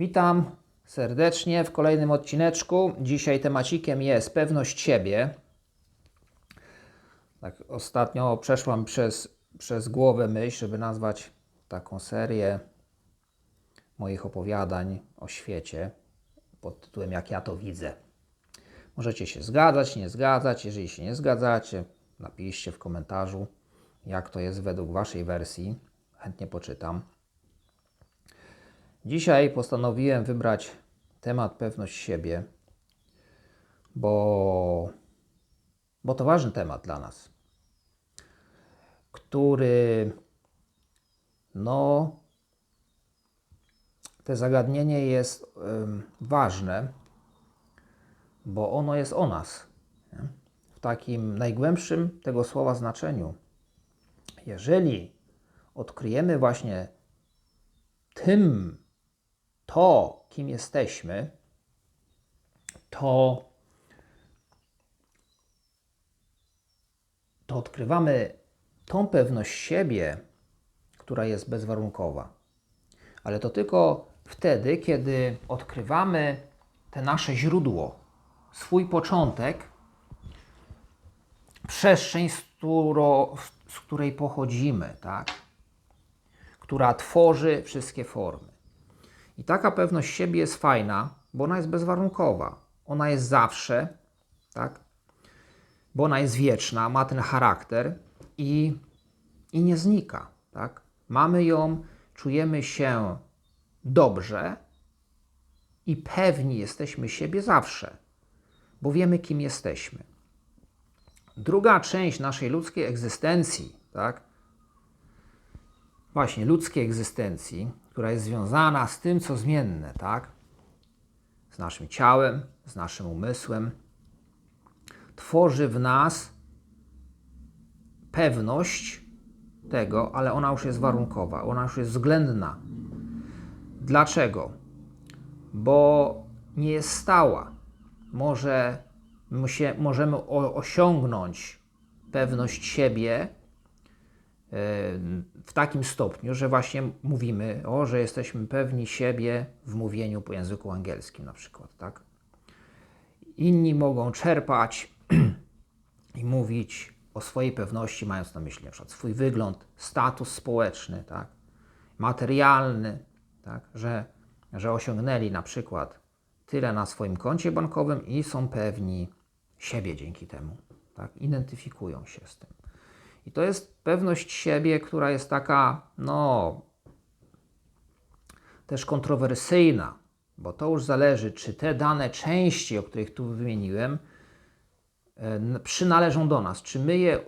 Witam serdecznie w kolejnym odcineczku. Dzisiaj temacikiem jest pewność siebie. Tak ostatnio przeszłam przez, przez głowę myśl, żeby nazwać taką serię moich opowiadań o świecie pod tytułem Jak ja to widzę. Możecie się zgadzać, nie zgadzać. Jeżeli się nie zgadzacie, napiszcie w komentarzu, jak to jest według Waszej wersji. Chętnie poczytam. Dzisiaj postanowiłem wybrać temat pewność siebie, bo, bo to ważny temat dla nas, który no to zagadnienie jest ważne, bo ono jest o nas. Nie? W takim najgłębszym tego słowa znaczeniu. Jeżeli odkryjemy właśnie tym to, kim jesteśmy, to, to odkrywamy tą pewność siebie, która jest bezwarunkowa. Ale to tylko wtedy, kiedy odkrywamy te nasze źródło, swój początek, przestrzeń, z, którą, z której pochodzimy, tak? która tworzy wszystkie formy. I taka pewność siebie jest fajna, bo ona jest bezwarunkowa. Ona jest zawsze, tak? Bo ona jest wieczna, ma ten charakter i, i nie znika, tak? Mamy ją, czujemy się dobrze i pewni jesteśmy siebie zawsze, bo wiemy, kim jesteśmy. Druga część naszej ludzkiej egzystencji, tak? Właśnie ludzkiej egzystencji, która jest związana z tym, co zmienne, tak? Z naszym ciałem, z naszym umysłem, tworzy w nas pewność tego, ale ona już jest warunkowa, ona już jest względna. Dlaczego? Bo nie jest stała. Może się, możemy osiągnąć pewność siebie w takim stopniu, że właśnie mówimy, o, że jesteśmy pewni siebie w mówieniu po języku angielskim na przykład, tak? Inni mogą czerpać i mówić o swojej pewności, mając na myśli na przykład swój wygląd, status społeczny, tak? materialny, tak? Że, że osiągnęli na przykład tyle na swoim koncie bankowym i są pewni siebie dzięki temu. Tak? Identyfikują się z tym. I to jest pewność siebie, która jest taka, no, też kontrowersyjna, bo to już zależy, czy te dane części, o których tu wymieniłem, przynależą do nas, czy my je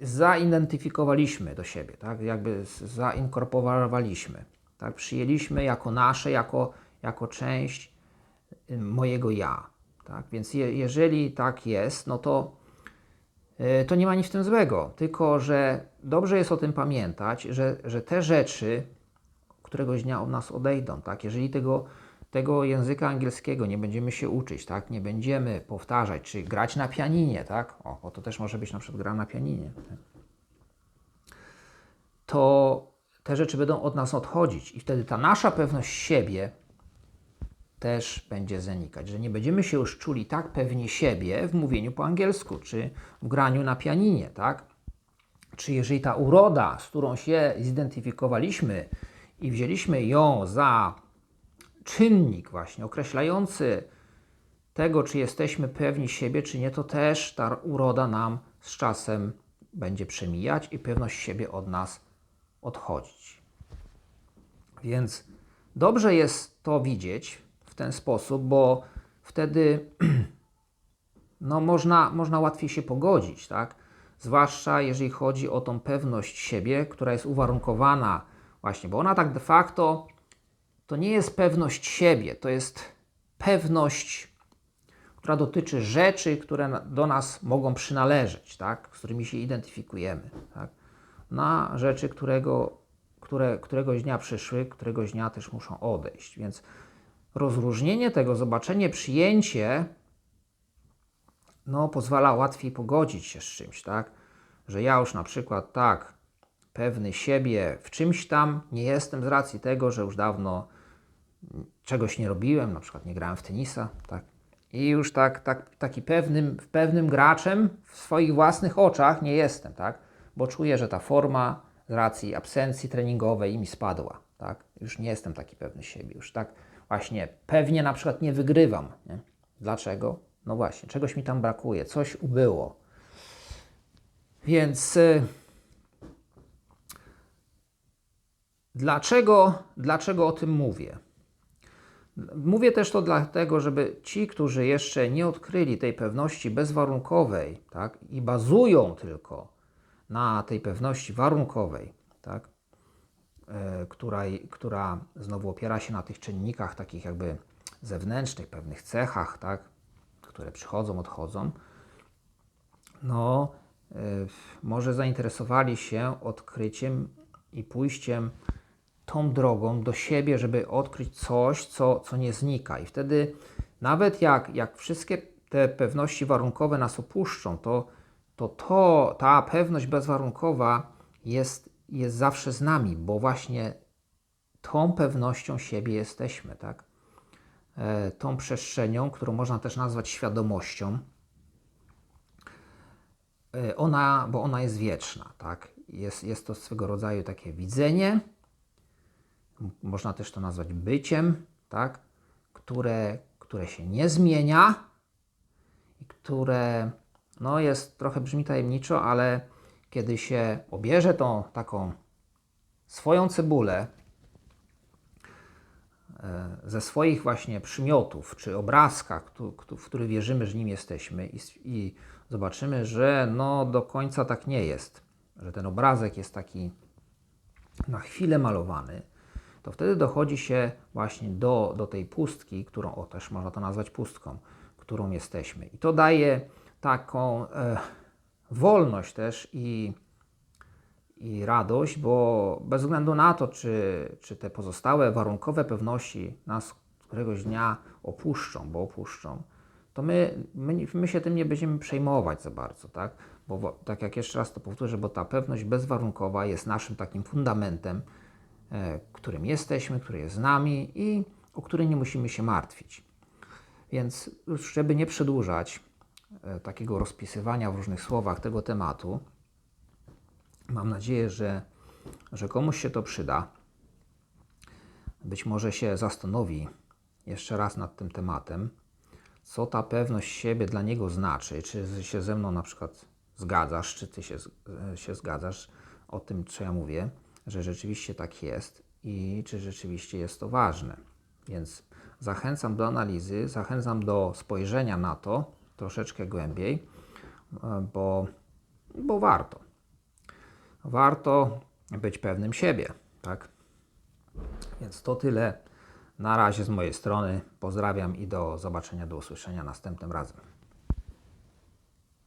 zaidentyfikowaliśmy do siebie, tak? jakby zainkorporowaliśmy, tak? przyjęliśmy jako nasze, jako, jako część mojego ja. Tak? Więc je, jeżeli tak jest, no to E, to nie ma nic w tym złego, tylko że dobrze jest o tym pamiętać, że, że te rzeczy któregoś dnia od nas odejdą. Tak? Jeżeli tego, tego języka angielskiego nie będziemy się uczyć, tak? nie będziemy powtarzać, czy grać na pianinie, tak? o, bo to też może być na przykład gra na pianinie, to te rzeczy będą od nas odchodzić i wtedy ta nasza pewność siebie też będzie zanikać, że nie będziemy się już czuli tak pewni siebie w mówieniu po angielsku, czy w graniu na pianinie, tak? Czy jeżeli ta uroda, z którą się zidentyfikowaliśmy i wzięliśmy ją za czynnik właśnie określający tego, czy jesteśmy pewni siebie, czy nie, to też ta uroda nam z czasem będzie przemijać i pewność siebie od nas odchodzić. Więc dobrze jest to widzieć w ten sposób, bo wtedy no, można, można łatwiej się pogodzić, tak? Zwłaszcza jeżeli chodzi o tą pewność siebie, która jest uwarunkowana właśnie, bo ona tak de facto to nie jest pewność siebie, to jest pewność, która dotyczy rzeczy, które do nas mogą przynależeć, tak? z którymi się identyfikujemy. Tak? Na rzeczy, którego, które któregoś dnia przyszły, któregoś dnia też muszą odejść. Więc rozróżnienie tego, zobaczenie, przyjęcie, no, pozwala łatwiej pogodzić się z czymś, tak? Że ja już na przykład tak, pewny siebie w czymś tam nie jestem z racji tego, że już dawno czegoś nie robiłem, na przykład nie grałem w tenisa, tak. I już tak, tak, taki pewnym, pewnym graczem w swoich własnych oczach nie jestem, tak? Bo czuję, że ta forma z racji absencji treningowej mi spadła, tak? Już nie jestem taki pewny siebie, już tak właśnie pewnie na przykład nie wygrywam, nie? Dlaczego? No właśnie, czegoś mi tam brakuje, coś ubyło. Więc y, dlaczego, dlaczego o tym mówię? Mówię też to dlatego, żeby ci, którzy jeszcze nie odkryli tej pewności bezwarunkowej tak, i bazują tylko na tej pewności warunkowej, tak, e, która, która znowu opiera się na tych czynnikach takich jakby zewnętrznych, pewnych cechach, tak, które przychodzą, odchodzą, no e, może zainteresowali się odkryciem i pójściem tą drogą do siebie, żeby odkryć coś, co, co nie znika. I wtedy nawet jak, jak wszystkie te pewności warunkowe nas opuszczą, to, to, to ta pewność bezwarunkowa jest, jest zawsze z nami, bo właśnie tą pewnością siebie jesteśmy, tak? E, tą przestrzenią, którą można też nazwać świadomością. E, ona, bo ona jest wieczna, tak? Jest, jest to swego rodzaju takie widzenie, można też to nazwać byciem, tak? które, które się nie zmienia i które no jest trochę brzmi tajemniczo, ale kiedy się obierze tą taką swoją cebulę e, ze swoich właśnie przymiotów czy obrazka, w który wierzymy, że nim jesteśmy i, zobaczymy, że no do końca tak nie jest, że ten obrazek jest taki na chwilę malowany, to wtedy dochodzi się właśnie do, do tej pustki, którą o, też można to nazwać pustką, którą jesteśmy. I to daje taką e, wolność też i, i radość, bo bez względu na to, czy, czy te pozostałe warunkowe pewności nas któregoś dnia opuszczą, bo opuszczą, to my, my, my się tym nie będziemy przejmować za bardzo, tak? Bo tak jak jeszcze raz to powtórzę, bo ta pewność bezwarunkowa jest naszym takim fundamentem, E, którym jesteśmy, który jest z nami i o który nie musimy się martwić. Więc żeby nie przedłużać takiego rozpisywania w różnych słowach tego tematu, mam nadzieję, że, że komuś się to przyda. Być może się zastanowi jeszcze raz nad tym tematem, co ta pewność siebie dla niego znaczy, czy się ze mną na przykład zgadzasz, czy ty się, e, się zgadzasz o tym, co ja mówię? Że rzeczywiście tak jest i czy rzeczywiście jest to ważne. Więc zachęcam do analizy, zachęcam do spojrzenia na to troszeczkę głębiej, e, bo, bo warto. Warto być pewnym siebie, tak? Więc to tyle na razie z mojej strony. Pozdrawiam i do zobaczenia, do usłyszenia następnym razem.